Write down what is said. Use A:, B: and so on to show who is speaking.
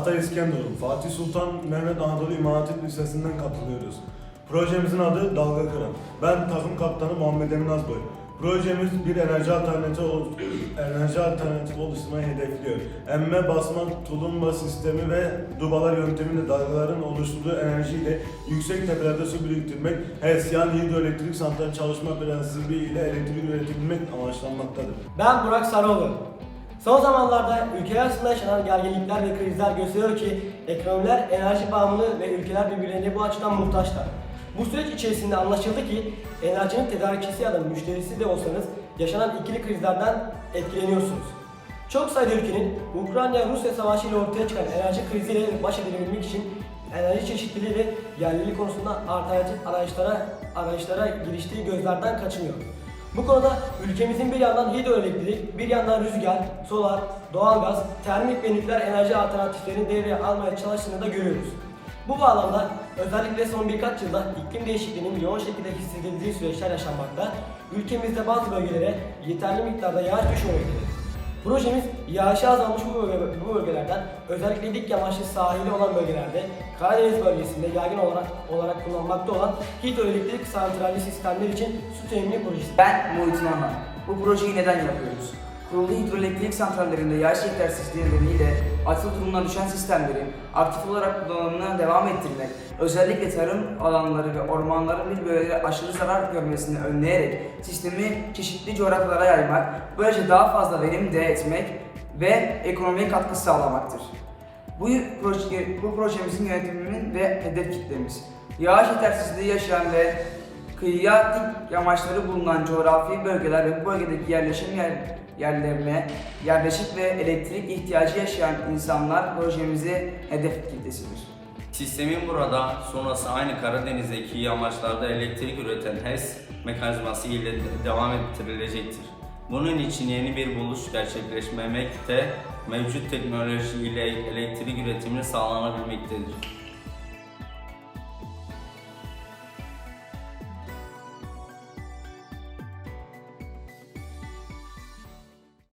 A: Hatay İskenderun, Fatih Sultan Mehmet Anadolu İmam Hatip Lisesi'nden katılıyoruz. Projemizin adı Dalga Kıran. Ben takım kaptanı Muhammed Emin Azboy. Projemiz bir enerji alternatifi, enerji alternatifi oluşturmayı hedefliyor. Emme, basma, tulumba sistemi ve dubalar yöntemiyle dalgaların oluşturduğu enerjiyle yüksek tepelerde su biriktirmek, HES yani hidroelektrik santral çalışma prensibi ile elektrik üretebilmek amaçlanmaktadır.
B: Ben Burak Sarıoğlu. Son zamanlarda ülkeler arasında yaşanan gerginlikler ve krizler gösteriyor ki ekonomiler enerji bağımlı ve ülkeler birbirlerine bu açıdan muhtaçlar. Bu süreç içerisinde anlaşıldı ki enerjinin tedarikçisi ya da müşterisi de olsanız yaşanan ikili krizlerden etkileniyorsunuz. Çok sayıda ülkenin Ukrayna-Rusya savaşı ile ortaya çıkan enerji kriziyle baş edebilmek için enerji çeşitliliği ve yerlilik konusunda alternatif arayışlara, arayışlara giriştiği gözlerden kaçmıyor. Bu konuda ülkemizin bir yandan hidroelektrik, bir yandan rüzgar, solar, doğalgaz, termik ve nükleer enerji alternatiflerini devreye almaya çalıştığını da görüyoruz. Bu bağlamda özellikle son birkaç yılda iklim değişikliğinin yoğun şekilde hissedildiği süreçler yaşanmakta, ülkemizde bazı bölgelere yeterli miktarda yağış düşmemektedir. Projemiz yağışı azalmış bu, bölge, bu bölgelerden özellikle dik yamaçlı sahili olan bölgelerde Karadeniz bölgesinde yaygın olarak olarak kullanılmakta olan hidroelektrik santralli sistemler için su teminli projesi.
C: Ben Muhittin Orhan. Bu projeyi neden yapıyoruz? Kurulu hidroelektrik santrallerinde yağış yetersizliği nedeniyle atıl durumuna düşen sistemlerin aktif olarak kullanımına devam ettirmek, özellikle tarım alanları ve ormanların bir bölgede aşırı zarar görmesini önleyerek sistemi çeşitli coğrafyalara yaymak, böylece daha fazla verim elde etmek ve ekonomiye katkı sağlamaktır. Bu, proje, bu projemizin yönetiminin ve hedef kitlemiz. Yağış yetersizliği yaşayan ve kıyıya dik yamaçları bulunan coğrafi bölgeler ve bu bölgedeki yerleşim yer, yerlerine yerleşik ve elektrik ihtiyacı yaşayan insanlar projemizi hedef kitlesidir.
D: Sistemin burada sonrası aynı Karadeniz'deki yamaçlarda elektrik üreten HES mekanizması ile de- devam ettirilecektir. Bunun için yeni bir buluş gerçekleşmemekte, mevcut teknoloji ile elektrik üretimi sağlanabilmektedir.